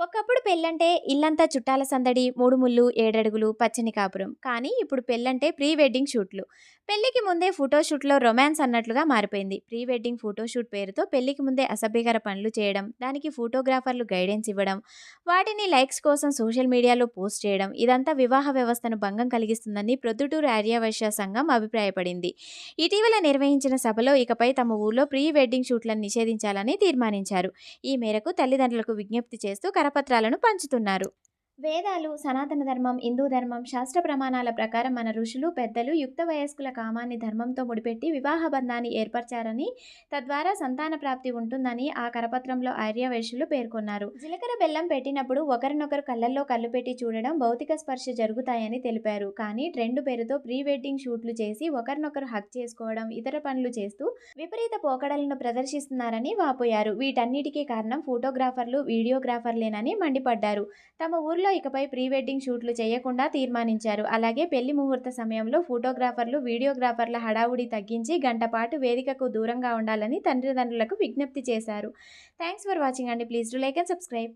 ఒకప్పుడు పెళ్ళంటే ఇల్లంతా చుట్టాల సందడి, మూడు ముళ్ళు, ఏడడుగులు, పచ్చని కాపురం. కానీ ఇప్పుడు పెళ్ళంటే ప్రీ వెడ్డింగ్ షూట్లు. పెళ్ళికి ముందే ఫోటోషూట్‌లో రొమాన్స్ అన్నట్లుగా మారిపోయింది. ప్రీ వెడ్డింగ్ ఫోటోషూట్ పేరుతో పెళ్ళికి ముందే అసభ్యకర పనులు చేయడం, దానికి ఫోటోగ్రాఫర్లు గైడెన్స్ ఇవ్వడం, వాటిని లైక్స్ కోసం సోషల్ మీడియాలో పోస్ట్ చేయడం ఇదంతా వివాహ వ్యవస్థను భంగం కలిగిస్తుందని ప్రొద్దుటూరు ఆర్యవైశ్య సంఘం అభిప్రాయపడింది. ఇటీవల నిర్వహించిన సభలో ఇకపై తమ ఊర్లో ప్రీ వెడ్డింగ్ షూట్లను నిషేధించాలని తీర్మానించారు. ఈ మేరకు తల్లిదండ్రులకు విజ్ఞప్తి చేస్తూ కరపత్రాలను పంచుతున్నారు. వేదాలు, సనాతన ధర్మం, హిందూ ధర్మం, శాస్త్ర ప్రమాణాల ప్రకారం మన ఋషులు, పెద్దలు యుక్త వయస్కుల కామాన్ని ధర్మంతో ముడిపెట్టి వివాహ బంధాన్ని ఏర్పరచారని, తద్వారా సంతాన ప్రాప్తి ఉంటుందని ఆ కరపత్రంలో ఆర్యవేషులు పేర్కొన్నారు. జీలకర్ర బెల్లం పెట్టినప్పుడు ఒకరినొకరు కళ్ళల్లో కళ్ళు పెట్టి చూడడం, భౌతిక స్పర్శ జరుగుతాయని తెలిపారు. కానీ ట్రెండ్ పేరుతో ప్రీ వెడ్డింగ్ షూట్లు చేసి ఒకరినొకరు హక్ చేసుకోవడం, ఇతర పనులు చేస్తూ విపరీత పోకడలను ప్రదర్శిస్తున్నారని వాపోయారు. వీటన్నిటికీ కారణం ఫోటోగ్రాఫర్లు, వీడియోగ్రాఫర్లేనని మండిపడ్డారు. తమ ఊర్లో ఇకపై ప్రీ వెడ్డింగ్ షూట్లు చేయకుండా తీర్మానించారు. అలాగే పెళ్ళి ముహూర్త సమయంలో ఫోటోగ్రాఫర్లు, వీడియోగ్రాఫర్ల హడావుడి తగ్గించి గంటపాటు వేదికకు దూరంగా ఉండాలని తండ్రిదండ్రులకు విజ్ఞప్తి చేశారు. థ్యాంక్స్ ఫర్ వాచింగ్ అండి. Please do like and subscribe.